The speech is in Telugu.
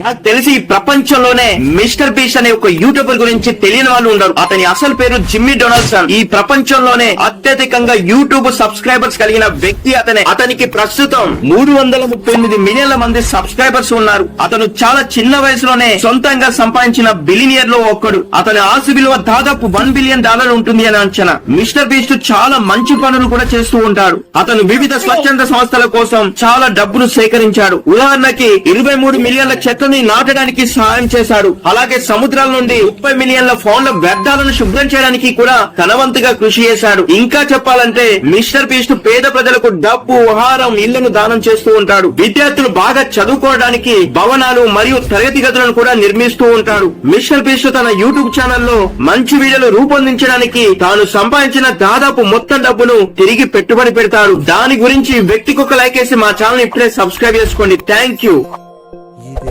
నాకు తెలిసి ఈ ప్రపంచంలోనే మిస్టర్ బీస్ అనే ఒక యూట్యూబర్ గురించి తెలియని వాళ్ళు ఉండరు. అతని అసలు పేరు జిమ్మీ డొనాల్డ్సన్ ఈ ప్రపంచంలోనే అత్యధికంగా యూట్యూబ్ సబ్స్క్రైబర్స్ కలిగిన వ్యక్తి అతనే. అతనికి ప్రస్తుతం మూడు వందల ముప్పై ఎనిమిది మిలియన్ల మంది సబ్స్క్రైబర్స్ ఉన్నారు. అతను చాలా చిన్న వయసులోనే సొంతంగా సంపాదించిన బిలినియర్లో ఒక్కడు. అతని ఆస్తి విలువ దాదాపు వన్ బిలియన్ డాలర్ ఉంటుంది అని అంచనా. మిస్టర్ బీస్ట్ చాలా మంచి పనులు కూడా చేస్తూ ఉంటాడు. అతను వివిధ స్వచ్ఛంద సంస్థల కోసం చాలా డబ్బును సేకరించాడు. ఉదాహరణకి ఇరవై మూడు మిలియన్ల చెట్లని నాటడానికి సహాయం చేశాడు. అలాగే సముద్రాల నుండి ముప్పై మిలియన్ల ఫోన్ల వ్యర్థాలను శుభ్రం చేయడానికి కూడా తనవంతుగా కృషి చేశాడు. ఇంకా చెప్పాలంటే మిస్టర్ బీస్ట్ పేద ప్రజలకు డబ్బు ఆహారం ఇళ్ళను దానం చేస్తూ ఉంటాడు. విద్యార్థులు బాగా చదువుకోవడానికి భవనాలు మరియు తరగతి గదులను కూడా నిర్మిస్తూ ఉంటాడు. మిస్టర్ బీస్ట్ తన యూట్యూబ్ ఛానల్లో మంచి వీడియోలు రూపొందించడానికి తాను సంపాదించిన దాదాపు మొత్తం డబ్బును తిరిగి పెట్టుబడి పెడతాడు. దాని గురించి వ్యక్తికి ఒక లైక్ వేసి మా ఛానల్ ఇప్పుడే సబ్స్క్రైబ్ చేసుకోండి. Thank you.